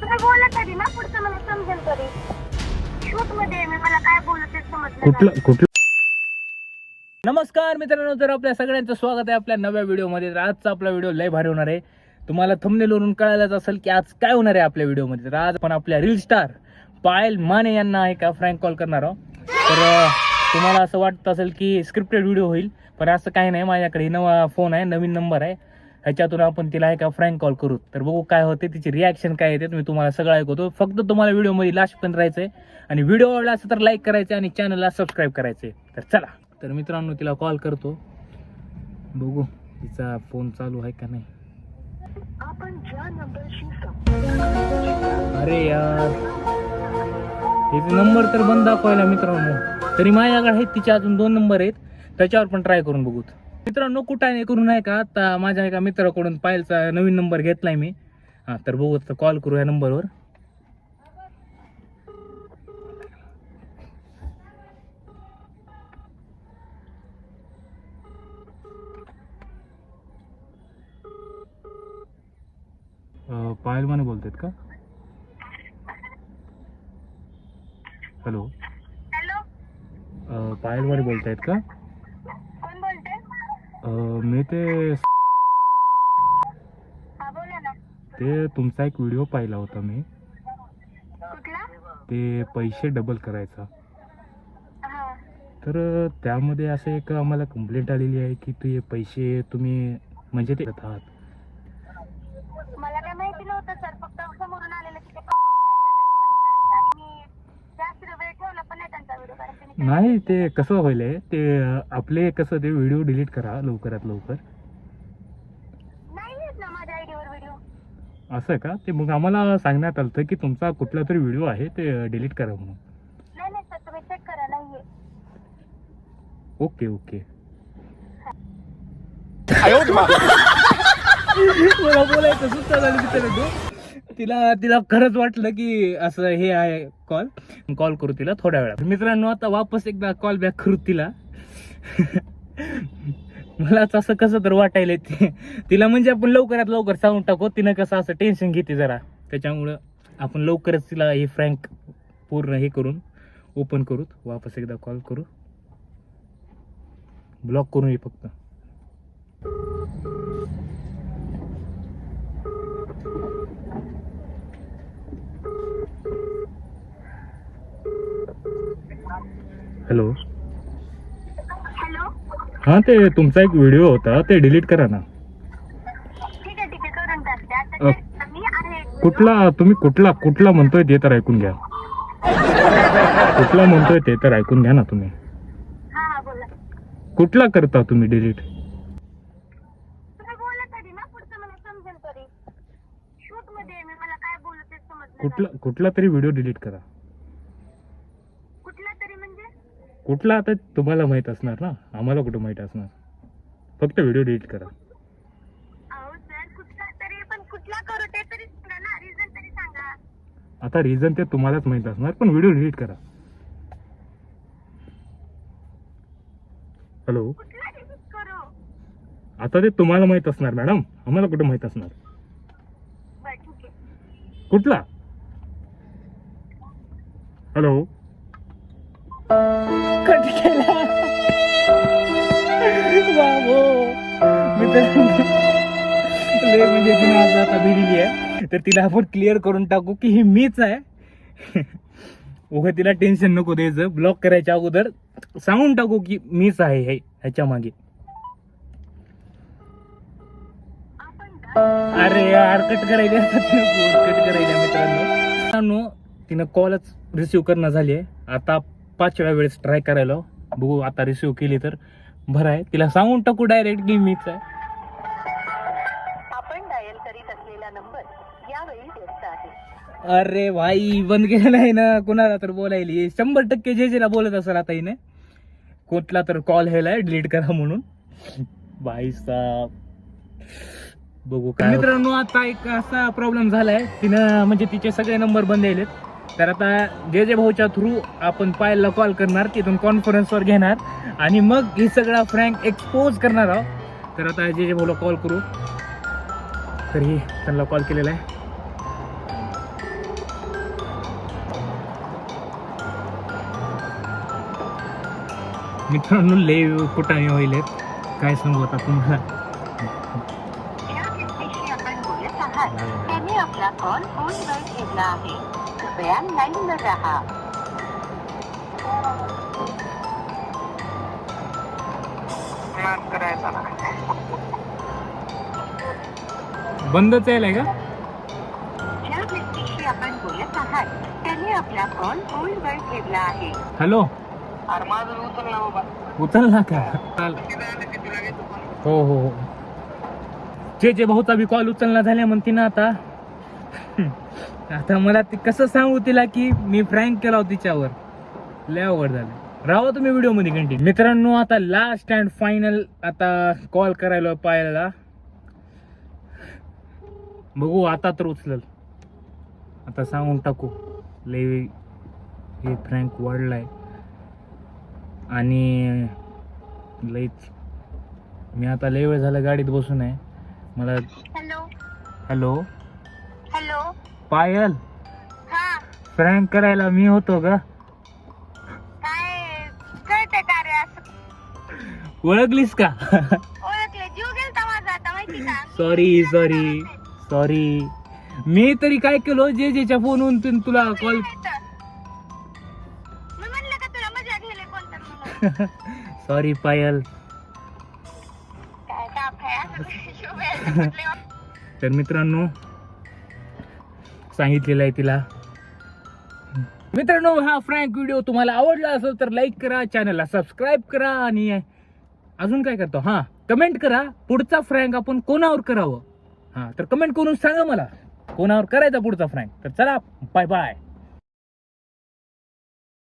तुम्ही बोला तरी ना पुढचं मला समजेल तरी शूटमध्ये आहे मी मला काय बोलत ते समजलं कुठलं नाही. कुठलं नमस्कार मित्रांनो तर आपल्या सगळ्यांचं स्वागत आहे आपल्या नव्या व्हिडिओमध्ये. तर आजचा आपला व्हिडिओ लय भारी होणार आहे. तुम्हाला थंबनेलवरून कळायलाच असेल की आज काय होणार आहे आपल्या व्हिडिओमध्ये. तर आज आपण आपल्या रील स्टार पायल माने यांना आहे का फ्रँक कॉल करणार आहोत. तर अं, तुम्हाला असं वाटत असेल की स्क्रिप्टेड व्हिडिओ होईल पण असं काही नाही. माझ्याकडे नवा फोन आहे नवीन नंबर आहे. ह्याच्यातून आपण तिला आहे का फ्रँक कॉल करू. तर बघू काय होते तिची रिॲक्शन काय येते मी तुम्हाला सगळं ऐकवतो. फक्त तुम्हाला व्हिडिओमध्ये लास्ट पण राहायचं आहे आणि व्हिडिओ आवडला असेल तर लाईक करायचे आणि चॅनलला सबस्क्राईब करायचे तर चला. तर मित्रांनो तिला कॉल करतो. बघू तिचा फोन चालू आहे का नाही. अरे यार. तिचे नंबर तर बंद दाखवायला मित्रांनो. तरी माझ्याकडे आहेत तिचे अजून दोन नंबर आहेत. त्याच्यावर पण ट्राय करून बघूत. मित्रांनो कुठं करून आहे का? आता माझ्या एका मित्राकडून पायलचा नवीन नंबर घेतलाय मी. हां तर बघू तर कॉल करू या नंबरवर पायल माने बोलतात का? हॅलो हॅलो पायल माने बोलतायत का? मी ते ते तुमचा एक व्हिडिओ पाहिला होता मी. ते पैसे डबल करायचा. तर त्यामध्ये असं एक आम्हाला कंप्लेंट आलेली आहे की ते पैसे तुम्ही म्हणजे ते आहात मला काय माहिती नव्हतं सर फक्त समोरून आलेलं की ते करायचं आणि मी जास्त वेळ ठेवला पण नाही त्यांचा व्हिडिओ कारण त्यांनी काय- नाही ते कसं व्हायलंय ते आपले कसं ते व्हिडिओ डिलीट करा लवकरात लवकर. असं का? ते मग आम्हाला सांगण्यात आलं होतं की तुमचा कुठला तरी व्हिडिओ आहे ते डिलीट करा म्हणून. नाही नाही सर तुम्ही चेक करा नाहीये ओके ओके. बोलायचं सुद्धा झालं मित्रांनो तिला तिला खरंच वाटलं की असं हे आहे कॉल कॉल करू तिला थोड्या वेळा मित्रांनो आता वापस एकदा कॉल बॅक करू तिला. मलाच असं कसं तर वाटायला ते तिला म्हणजे आपण लवकरात लवकर सांगून टाकू. तिनं कसं असं टेन्शन घेते जरा. त्याच्यामुळं आपण लवकरच तिला हे फ्रँक पूर्ण हे करून ओपन करू वापस एकदा कॉल करू. ब्लॉक करून ये फक्त. हॅलो. हॅलो. हां ते तुमचा एक व्हिडिओ होता ते डिलीट करा ना. ठीक आहे ठीक आहे करून टाकते. आता अ, check करा. मी आहे कुठला तुम्ही कुठला कुठला म्हणतोय ते तर ऐकून घ्या. कुठला म्हणतोय ते तर ऐकून घ्या ना तुम्ही. हा हा बोला. कुठला करता तुम्ही डिलीट? तुम्ही बोला तरी ना पुढचं मला समजेल तरी. शूटमध्ये आहे मी मला काय बोलत ते समजलं कुठला. कुठला तरी व्हिडिओ डिलीट करा. कुठला तरी म्हणजे? कुठला आता तुम्हाला माहीत असणार ना? आम्हाला कुठं माहीत असणार? फक्त व्हिडिओ डिलीट करा. आता रिझन ते तुम्हालाच माहीत असणार पण व्हिडिओ डिलीट करा. हॅलो आता ते तुम्हाला माहीत असणार मॅडम आम्हाला कुठं माहीत असणार? कुठला? हॅलो कट केला. बाबो म्हणजे तिने आज आता भिडली आहे. तर तिला आपण क्लिअर करून टाकू की ही मीच आहे. उगा तिला टेन्शन नको द्यायचं ब्लॉक करायच्या अगोदर सांगून टाकू की मीच आहे हे ह्याच्या मागे. अरे यार कट करायला कट करायला मित्रांनो. तिनं कॉलच रिसिव्ह करणं झाली आहे. आता पाचव्या वेळेस ट्राय करायला बघू आता रिसिव्ह केली तर. बरं आहे. तिला सांगून टाकू डायरेक्ट की मीच आहे. आपण डायल करीत असलेला नंबर यावेळी व्यस्त आहे. अरे भाई बंद केलं आहे ना. कोणाला तर बोलायली. शंभर टक्के जे जेला बोलत असेल आता हिने. कुठला तर कॉल हेलाय डिलीट करा म्हणून. भाई साहेब बघू काय मित्रांनो आता एक असा प्रॉब्लेम झालाय. तिनं म्हणजे तिचे सगळे नंबर बंद यायलेत तर आता जे जे भाऊच्या थ्रू आपण पायलला कॉल करणार तिथून कॉन्फरन्सवर घेणार. आणि मग ही सगळा फ्रँक एक्सपोज करणार आहोत. तर आता जे जे भाऊला कॉल करू. तर ही त्यांना कॉल केलेला आहे. मित्रांनो लय कुटाने होईल काय सांगू आता तुम्हाला? आपण त्यांनी आपला कॉल फोनवर आहे. कृपया लाईनवर राहा बंदच यायलाय का ज्या व्यक्तीशी आपण बोलत आहात त्यांनी आपला कॉल होल्डवर ठेवला आहे हॅलो उचल ना का चाल. हो हो हो जे जे भाऊचा बी कॉल उचलला झाल्या म्हणते ना आता आता मला ते कसं सांगू तिला की मी फ्रँक केला होता तिच्यावर. लय अवघड झालं. राहा तुम्ही व्हिडिओमध्ये कंटिन्यू मित्रांनो आता लास्ट अँड फायनल आता कॉल करायला पाहायला. बघू आता तर उचलल. आता सांगून टाकू. लय हे फ्रँक वाढलाय. आणि लईच. मी आता लय वेळ झाला गाडीत बसून आहे. मला हॅलो हॅलो हॅलो पायल? हा. फ्रँक करायला मी होतो का काय? कळतंय का रे असं? ओळखलीस का? ओळखले. जीव गेलता माझा आता माहिती का? सॉरी सॉरी सॉरी मी तरी काय केलो? जे जेच्या फोनवरून तु- तुला कॉल मी म्हणलं का तुला मजा गेले कोणतं म्हणून? सॉरी पायल. काय ताप आहे? असं शुभ आहे कुठले तर मित्रांनो सांगितलेलं आहे तिला. मित्रांनो हा फ्रँक व्हिडिओ तुम्हाला आवडला असेल तर लाईक करा चॅनलला सबस्क्राईब करा आणि अजून काय करतो? हां कमेंट करा. पुढचा फ्रँक आपण कोणावर करावं? हा तर कमेंट करून सांगा मला. कोणावर करायचा पुढचा फ्रँक तर चला बाय बाय